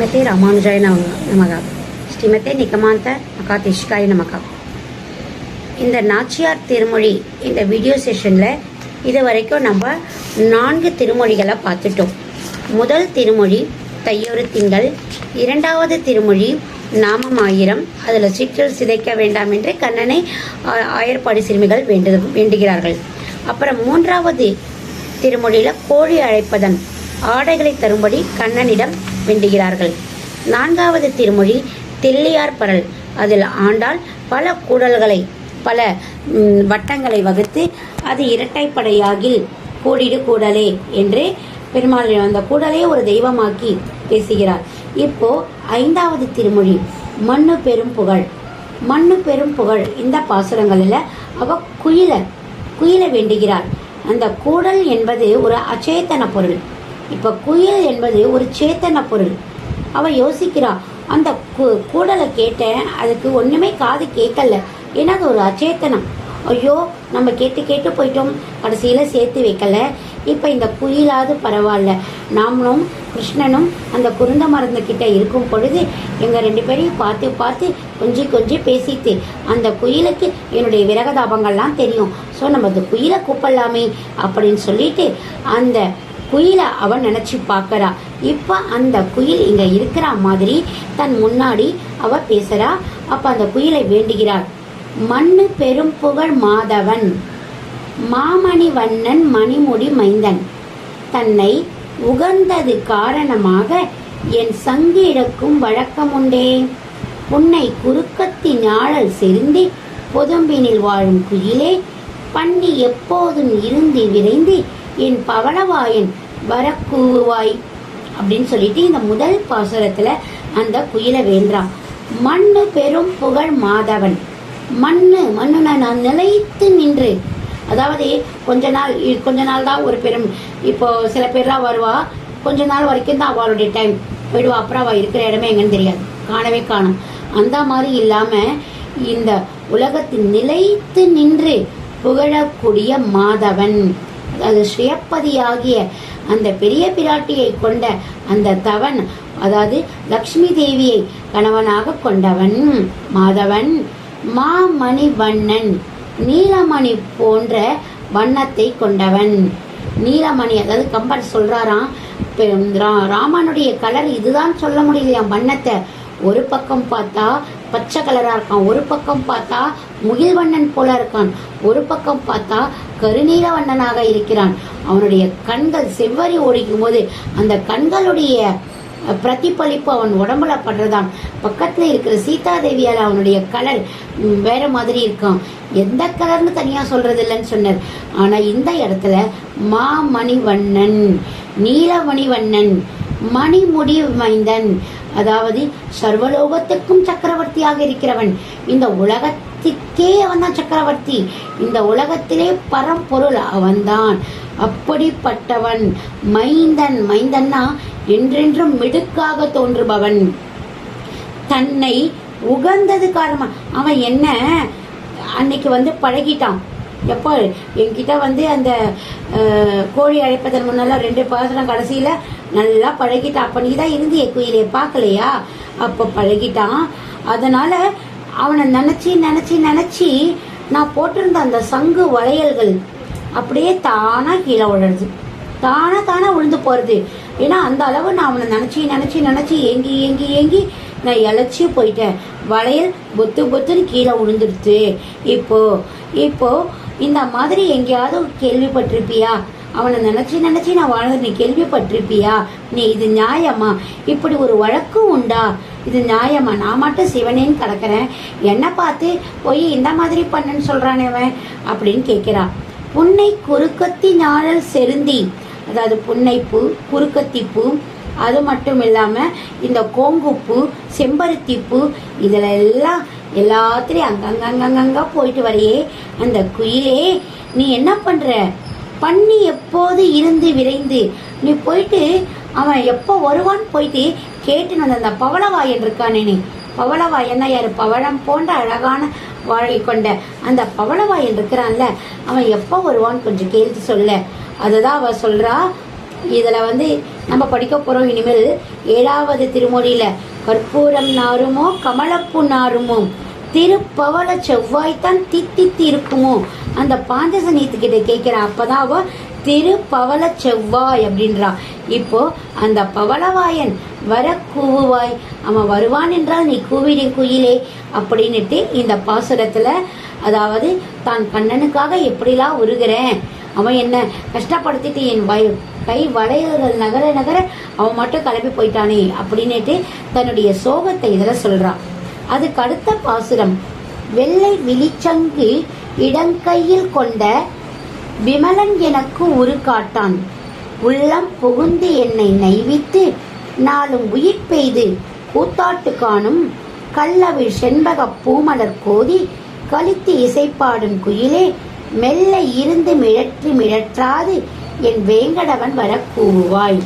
ஸ்ரீமதே ராமானுஜாய நமகா ஸ்ரீமதே நிகமாந்த மகாதிஷ்காய நமகா இந்த நாச்சியார் திருமொழி இந்த வீடியோ செஷனில் இது வரைக்கும் நம்ம நான்கு திருமொழிகளை பார்த்துட்டோம் முதல் திருமொழி தையொரு திங்கள் இரண்டாவது திருமொழி நாமம் ஆயிரம் அதில் சிற்றல் சிதைக்க வேண்டாம் என்று கண்ணனை ஆ- ஆயர்பாடி சிறுமிகள் வேண்டு வேண்டுகிறார்கள். அப்புறம் மூன்றாவது திருமொழியில் கோழி அழைப்பதன் ஆடைகளை தரும்படி கண்ணனிடம் வேண்டுகிறார்கள். நான்காவது திருமொழி தெல்லியார் பரல் அதில் ஆண்டால் பல கூடல்களை பல வட்டங்களை வகுத்து அது இரட்டைப்படையாகில் கூடிடு கூடலே என்று பெருமாள் அந்த கூடலே ஒரு தெய்வமாக்கி பேசுகிறார். இப்போ ஐந்தாவது திருமொழி மண்ணு பெரும் புகழ் மண்ணு பெரும் புகழ் இந்த பாசுரங்களில் அவ குயில குயில வேண்டுகிறார். அந்த கூடல் என்பது ஒரு அச்சேத்தன பொருள். இப்போ குயில் என்பது ஒரு சேத்தன பொருள். அவள் யோசிக்கிறா அந்த கூ கூடலை கேட்டேன் அதுக்கு ஒன்றுமே காது கேட்கல. ஏன்னா அது ஒரு அச்சேத்தனம்? ஐயோ நம்ம கேட்டு கேட்டு போயிட்டோம். கடைசியில் சேர்த்து வைக்கல. இப்போ இந்த குயிலாவது பரவாயில்ல. நாமளும் கிருஷ்ணனும் அந்த குருந்த மருந்துக்கிட்ட இருக்கும் பொழுது எங்கள் ரெண்டு பேரையும் பார்த்து பார்த்து கொஞ்சி கொஞ்சி பேசிட்டு அந்த குயிலுக்கு என்னுடைய விரகதாபங்கள்லாம் தெரியும். ஸோ நம்ம அந்த குயிலை கூப்பிடலாமே அப்படின்னு சொல்லிட்டு அந்த குயிலை அவன் நினச்சி பார்க்கறா. இப்போ அந்த குயில் இங்கே இருக்கிற மாதிரி தன் முன்னாடி அவ பேசுறா. அப்போ அந்த குயிலை வேண்டுகிறாள். மண்ணு பெரும் புகழ் மாதவன். மாமணி வண்ணன் மணிமுடி மைந்தன். தன்னை உகந்தது காரணமாக என் சங்கு இழக்கும் வழக்கமுண்டே உன்னை குறுக்கத்தின் ஆழல் செறிந்து பொதும்பினில் வாழும் குயிலே பண்ணி எப்போதும் இருந்து விரைந்து என் பவளவாயன் வரக்கூவாய் அப்படின்னு சொல்லிட்டு இந்த முதல் பாசுரத்துல அந்த குயிலை வேண்டான் மண்ணு பெரும் புகழ் மாதவன். மண்ணு மண்ணு நான் நிலைத்து நின்று. அதாவது கொஞ்ச நாள் கொஞ்ச நாள் தான் ஒரு பெரும் இப்போ சில பேர்லாம் வருவா கொஞ்ச நாள் வரைக்கும் தான் அவளுடைய டைம் போயிடுவா அப்புறம் அவள் இருக்கிற இடமே எங்கன்னு தெரியாது. காணவே காணும். அந்த மாதிரி இல்லாம இந்த உலகத்தில் நிலைத்து நின்று புகழக்கூடிய மாதவன். அது சுயப்பதியாகிய அந்த பெரிய பிராட்டியை கொண்ட அந்த தவன் அதாவது லக்ஷ்மி தேவியை கணவனாக கொண்டவன் மாதவன். மாமணி வண்ணன் நீலமணி போன்ற வண்ணத்தை கொண்டவன். நீலமணி அதாவது கம்பர் சொல்றாராம் ரா- ராமனுடைய கலர் இதுதான் சொல்ல முடியலையா வண்ணத்தை ஒரு பக்கம் பார்த்தா பச்சை கலராக இருக்கான் ஒரு பக்கம் பார்த்தா முகில் வண்ணன் போல இருக்கான் ஒரு பக்கம் பார்த்தா கருநீல வண்ணனாக இருக்கிறான். அவனுடைய கண்கள் செவ்வரி ஓடிக்கும் போது அந்த கண்களுடைய பிரதிபலிப்பு அவன் உடம்புல படுறதான் பக்கத்தில் இருக்கிற சீதாதேவியால அவனுடைய கலர் வேற மாதிரி இருக்கான் எந்த கலர்னு தனியாக சொல்றது இல்லைன்னு சொன்னார். ஆனால் இந்த இடத்துல மாமணிவண்ணன் நீலமணிவண்ணன் நீலமணி மணிமுடி மைந்தன் அதாவது சர்வலோகத்துக்கும் சக்கரவர்த்தியாக இருக்கிறவன். இந்த உலகத்துக்கே அவன் தான் சக்கரவர்த்தி. இந்த உலகத்திலே பரம்பொருள் அவன்தான். அப்படிப்பட்டவன் மைந்தன் மைந்தன்னா என்றென்றும் மிடுக்காக தோன்றுபவன். தன்னை உகந்தது காரணமா அவன் என்ன? அன்னைக்கு வந்து பழகிட்டான். எப்போ? என்கிட்ட வந்து அந்த கோழி அழைப்பதன் முன்னெல்லாம் ரெண்டு பாசனம் கடைசியில நல்லா பழகிட்டான். அப்ப நீ தான் இருந்தியே குயிலே பார்க்கலையா? அப்போ பழகிட்டான். அதனால அவனை நினச்சி நினச்சி நினச்சி நான் போட்டிருந்த அந்த சங்கு வளையல்கள் அப்படியே தானாக கீழே விழுறது. தானாக தானாக விழுந்து போகிறது ஏன்னா அந்த அளவு நான் அவனை நினச்சி நினச்சி நினச்சி ஏங்கி ஏங்கி ஏங்கி நான் இழைச்சி போயிட்டேன். வளையல் பொத்து பொத்துன்னு கீழே விழுந்துடுச்சு இப்போ இப்போ இந்த மாதிரி எங்கேயாவது கேள்விப்பட்டிருப்பியா? அவனை நினச்சி நினச்சி நான் வாழ்ந்து நீ கேள்விப்பட்டிருப்பியா? நீ இது நியாயமா? இப்படி ஒரு வழக்கு உண்டா? இது நியாயமா? நான் மட்டும் சிவனேன்னு கடக்கிறேன். என்ன பார்த்து போய் இந்த மாதிரி பண்ணுன்னு சொல்றானே அவன்? அப்படின்னு கேட்குறான் புன்னை குறுக்கத்தி நாழல் செருந்தி. அதாவது புன்னைப்பூ குறுக்கத்திப்பூ அது மட்டும் இல்லாமல் இந்த கோங்குப்பூ செம்பருத்திப்பூ இதுல எல்லாம் எல்லாத்துலேயும் அங்கங்கங்கங்க போயிட்டு வரையே. அந்த குயிலே நீ என்ன பண்ணுற பண்ணி எப்போது இருந்து விரைந்து? நீ போயிட்டு அவன் எப்போ வருவான்னு போயிட்டு கேட்டுன்னு வந்த அந்த பவளவாயன் இருக்கானே நீ பவளவாயன்னா யாரு? பவளம் போன்ற அழகான வாழை கொண்ட அந்த பவளவாயன் இருக்கிறான்ல அவன் எப்போ வருவான்னு கொஞ்சம் கேள்வி சொல்ல. அதுதான் அவ சொல்றா இதில் வந்து நம்ம படிக்க போகிறோம் இனிமேல் ஏழாவது திருமொழியில் கற்பூரம் நாருமோ கமலப்பூ நாருமோ திருப்பவள செவ்வாய்த்தான் தித்தித்து இருக்குமோ அந்த பாஞ்சசனியத்துக்கிட்ட தான் அவள் திரு பவள செவ்வாய் அப்படின்றான். இப்போ அந்த பவளவாயன் வர கூவுவாய் அவன் வருவான் என்றால் நீ கூவிடு குயிலே அப்படின்னுட்டு இந்த பாசுரத்துல அதாவது தான் கண்ணனுக்காக எப்படிலாம் உருகிறேன்? அவன் என்ன கஷ்டப்படுத்திட்டு என் வய கை வளையல்கள் நகர நகர அவன் மட்டும் கிளம்பி போயிட்டானே அப்படின்னுட்டு தன்னுடைய சோகத்தை இதில் சொல்றான். அதுக்கு அடுத்த பாசுரம் வெள்ளை விழிச்சங்கு இடங்கையில் கொண்ட விமலன் எனக்கு உரு காட்டான். உள்ளம் புகுந்து என்னை நைவித்து நாளும் உயிர் பெய்து கூத்தாட்டு காணும். கல்லவி செண்பக பூமலர் கோதி கலித்து இசைப்பாடும் குயிலே மெல்ல இருந்து மிழற்றி மிழற்றாது என் வேங்கடவன் வர கூறுவாய்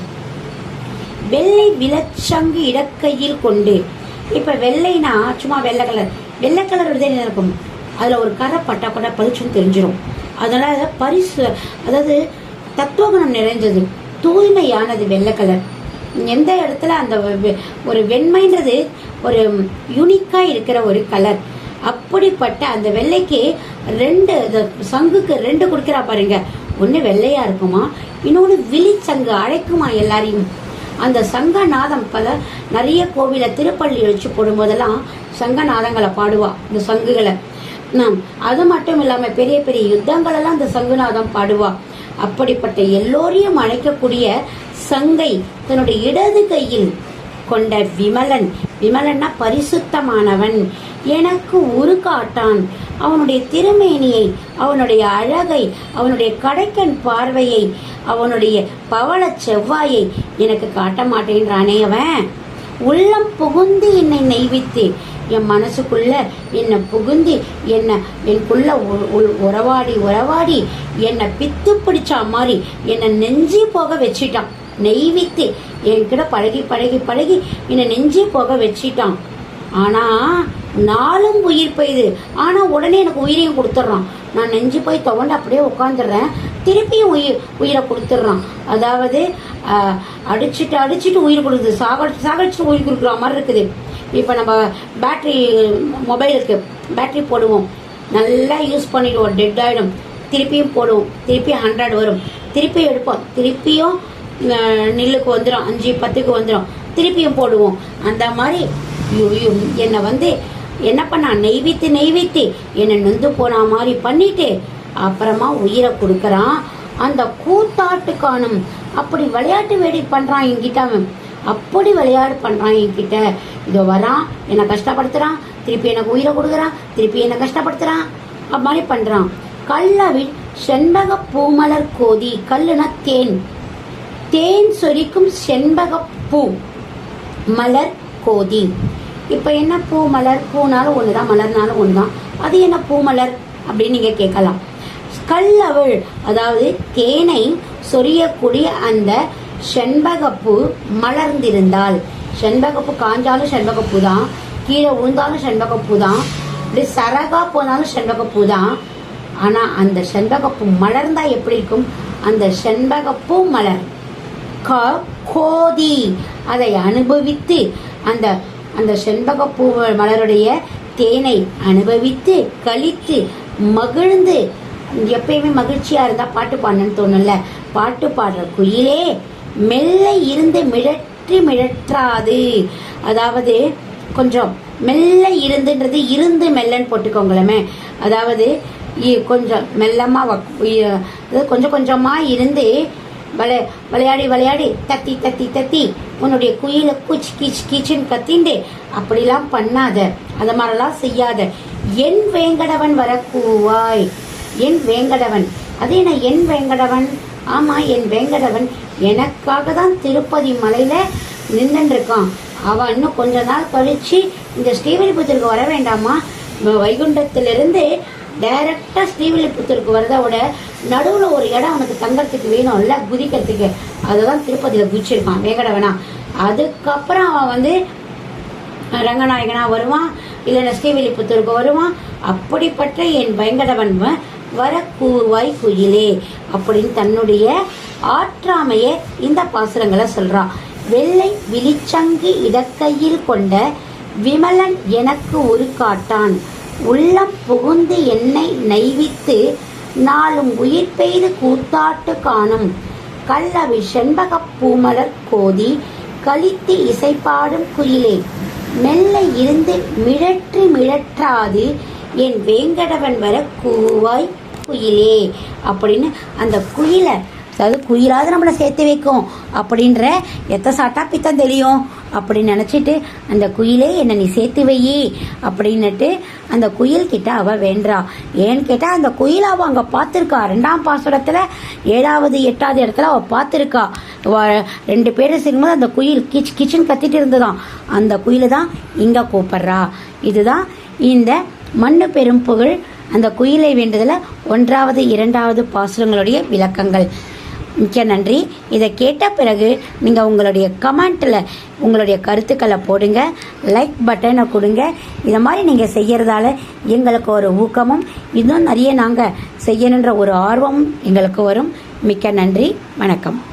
வெள்ளை விலச்சங்கு இடக்கையில் கொண்டு இப்ப வெள்ளைனா சும்மா வெள்ளை கலர் வெள்ளை கலர் விதை இருக்கும் அதுல ஒரு கரை பட்டா பட்டா பளிச்சுன்னு தெரிஞ்சிடும் அதனால் பரிசு அதாவது தத்துவகுணம் நிறைஞ்சது தூய்மையானது வெள்ளை கலர் எந்த இடத்துல அந்த வெ- ஒரு வெண்மைன்றது ஒரு யூனிக்காக இருக்கிற ஒரு கலர் அப்படிப்பட்ட அந்த வெள்ளைக்கு ரெண்டு சங்குக்கு ரெண்டு கொடுக்குறா பாருங்க. ஒன்று வெள்ளையா இருக்குமா இன்னொன்று விழிச்சங்கு அழைக்குமா எல்லாரையும். அந்த சங்கநாதம் பல நிறைய கோவிலை திருப்பள்ளி வச்சு போடும்போதெல்லாம் சங்கநாதங்களை பாடுவா இந்த சங்குகளை. நாம். அது மட்டும் இல்லாம பெரிய பெரிய யுத்தங்கள் எல்லாம் இந்த சங்குநாதம் பாடுவா. அப்படிப்பட்ட எல்லோரையும் அழைக்கக்கூடிய சங்கை தன்னுடைய இடது கையில் கொண்ட விமலன். விமலன்னா பரிசுத்தமானவன். எனக்கு உரு காட்டான். அவனுடைய திருமேனியை அவனுடைய அழகை அவனுடைய கடைக்கண் பார்வையை அவனுடைய பவள செவ்வாயை எனக்கு காட்ட மாட்டேன்றானே அவன். உள்ளம் புகுந்து என்னை நெய்வித்தீர் என் மனசுக்குள்ள என்னை புகுந்து என்னை எனக்குள்ள உ- உறவாடி உறவாடி என்னை பித்து பிடிச்சா மாதிரி என்னை நெஞ்சி போக வச்சிட்டான். நெய்வித்து. என்கிட்ட பழகி பழகி பழகி என்னை நெஞ்சி போக வச்சிட்டான். ஆனால் நாளும் உயிர் பெய்யுது ஆனால் உடனே எனக்கு உயிரையும் கொடுத்துட்றான். நான் நெஞ்சு போய் துவண்டு அப்படியே உட்காந்துடுறேன் திருப்பியும் உயிர் உயிரை கொடுத்துட்றான். அதாவது அடிச்சுட்டு அடிச்சிட்டு உயிர் கொடுக்குது. சாக சாகடிச்சுட்டு உயிர் கொடுக்குற மாதிரி இருக்குது. இப்போ நம்ம பேட்ரி மொபைலுக்கு பேட்ரி போடுவோம். நல்லா யூஸ் பண்ணிடுவோம். டெட் ஆகிடும் திருப்பியும் போடுவோம். திருப்பி ஹண்ட்ரட் வரும். திருப்பி எடுப்போம். திருப்பியும் நெல்லுக்கு வந்துடும் அஞ்சு பத்துக்கு வந்துடும் திருப்பியும் போடுவோம். அந்த மாதிரி என்னை வந்து என்ன பண்ணா? நெய்வித்து நெய்வித்து என்னை நொந்து போன மாதிரி பண்ணிட்டு அப்புறமா உயிரை கொடுக்கறான். அந்த கூத்தாட்டு காணும் அப்படி விளையாட்டு வேடி பண்றான் என்கிட்ட அவன். அப்படி விளையாடு பண்றான் என்கிட்ட. இதோ வரான் என்னை கஷ்டப்படுத்துறான். திருப்பி எனக்கு உயிரை கொடுக்குறான். திருப்பி என்னை கஷ்டப்படுத்துறான். அது மாதிரி பண்றான். கல்லவில் செண்பக பூமலர் கோதி கல்லுனா தேன். தேன் சொரிக்கும் செண்பக பூ மலர் கோதி. இப்போ என்ன பூ மலர்? பூனாலும் ஒன்று தான் மலர்னாலும் ஒன்று தான் அது என்ன பூ மலர்? அப்படின்னு நீங்கள் கேட்கலாம். கல்லவள் அதாவது தேனை சொரியக்கூடிய அந்த செண்பகப்பூ மலர்ந்திருந்தாள். செண்பகப்பு காஞ்சாலும் செண்பகப்பூ தான் கீழே விழுந்தாலும் செண்பகப்பூ தான் இப்படி சரகா போனாலும் செண்பகப்பூ தான். ஆனால் அந்த செண்பகப்பூ மலர்ந்தா எப்படி இருக்கும்? அந்த செண்பகப்பூ மலர். க- கோதி. அதை அனுபவித்து அந்த அந்த செண்பகப்பூ மலருடைய தேனை அனுபவித்து கழித்து மகிழ்ந்து எப்பயுமே மகிழ்ச்சியாக இருந்தால் பாட்டு பாடணும்னு தோணும்ல? பாட்டு பாடுற குயிலே மெல்ல இருந்து மிழற்றி மிழற்றாது. அதாவது கொஞ்சம் மெல்ல இருந்துன்றது இருந்து மெல்லன்னு போட்டுக்கோங்களேமே. அதாவது இ- கொஞ்சம் மெல்லமாக வ- அதாவது கொஞ்சம் கொஞ்சமாக இருந்து விளை விளையாடி விளையாடி தத்தி தத்தி தத்தி உன்னுடைய குயில குச் கீச் கீச்சுன்னு கத்திண்டு அப்படிலாம் பண்ணாத. அது மாதிரிலாம் செய்யாத. என் வேங்கடவன் வர கூவாய் என் வேங்கடவன். அது என்ன என் வேங்கடவன். ஆமா என் வேங்கடவன் எனக்காக தான் திருப்பதி மலையில நின்றுருக்கான் அவன் இன்னும் கொஞ்ச நாள் கழிச்சு இந்த ஸ்ரீவில்லிபுத்தூருக்கு வர வேண்டாமா? வைகுண்டத்திலிருந்து டைரக்டா ஸ்ரீவில்லிபுத்தூருக்கு வரதை விட நடுவுல ஒரு இடம் அவனுக்கு தங்கறதுக்கு வேணும்ல குதிக்கிறதுக்கு. அதுதான் திருப்பதியில குதிச்சிருக்கான் வேங்கடவனா. அதுக்கப்புறம் அவன் வந்து ரங்கநாயகனா வருவான் இல்லைன்னா ஸ்ரீவில்லிபுத்தூருக்கு வருவான். அப்படிப்பட்ட என் பயங்கடவன் வ- வர குயிலே அப்படின்னு தன்னுடைய ஆற்றாமைய இந்த பாசுரங்களை சொல்றான். வெள்ளை விழிச்சங்கு இடக்கையில் கொண்ட விமலன் எனக்கு ஒரு காட்டான். உள்ளம் புகுந்து என்னை நைவித்து நாளும் உயிர் பெய்து கூத்தாட்டு காணும். கல்லவி செண்பகப் பூமலர் கோதி கழித்து இசைப்பாடும் குயிலே. மெல்ல இருந்து மிழற்றி மிழற்றாது என் வேங்கடவன் வர கூவாய் குயிலே அப்படின்னு அந்த குயிலை அதாவது குயிலாவது நம்மளை சேர்த்து வைக்கும் அப்படின்ற எத்த சாட்டா பித்தம் தெரியும் அப்படின்னு நினச்சிட்டு அந்த குயிலே என்னை நீ சேர்த்து வையி அப்படின்னுட்டு அந்த குயில் கிட்ட அவள் வேண்டா. ஏன்னு கேட்டால் அந்த குயில் அவள் அங்கே பார்த்துருக்கா. ரெண்டாம் பாசுரத்தில் ஏழாவது எட்டாவது இடத்துல அவள் பார்த்துருக்கா. ரெண்டு பேரும் சேரும்போது அந்த குயில் கிச் கிச்சன் கத்திட்டு இருந்ததான் அந்த குயிலை தான் இங்கே கூப்பிட்றா. இதுதான் இந்த மண்ணு பெரும் புகழ் அந்த குயிலை வேண்டுதல ஒன்றாவது இரண்டாவது பாசுரங்களுடைய விளக்கங்கள். மிக்க நன்றி. இதை கேட்ட பிறகு நீங்கள் உங்களுடைய கமெண்ட்டில் உங்களுடைய கருத்துக்களை போடுங்க. லைக் பட்டனை கொடுங்க. இதை மாதிரி நீங்கள் செய்கிறதால எங்களுக்கு ஒரு ஊக்கமும் இன்னும் நிறைய நாங்கள் செய்யணுன்ற ஒரு ஆர்வமும் எங்களுக்கு வரும். மிக்க நன்றி. வணக்கம்.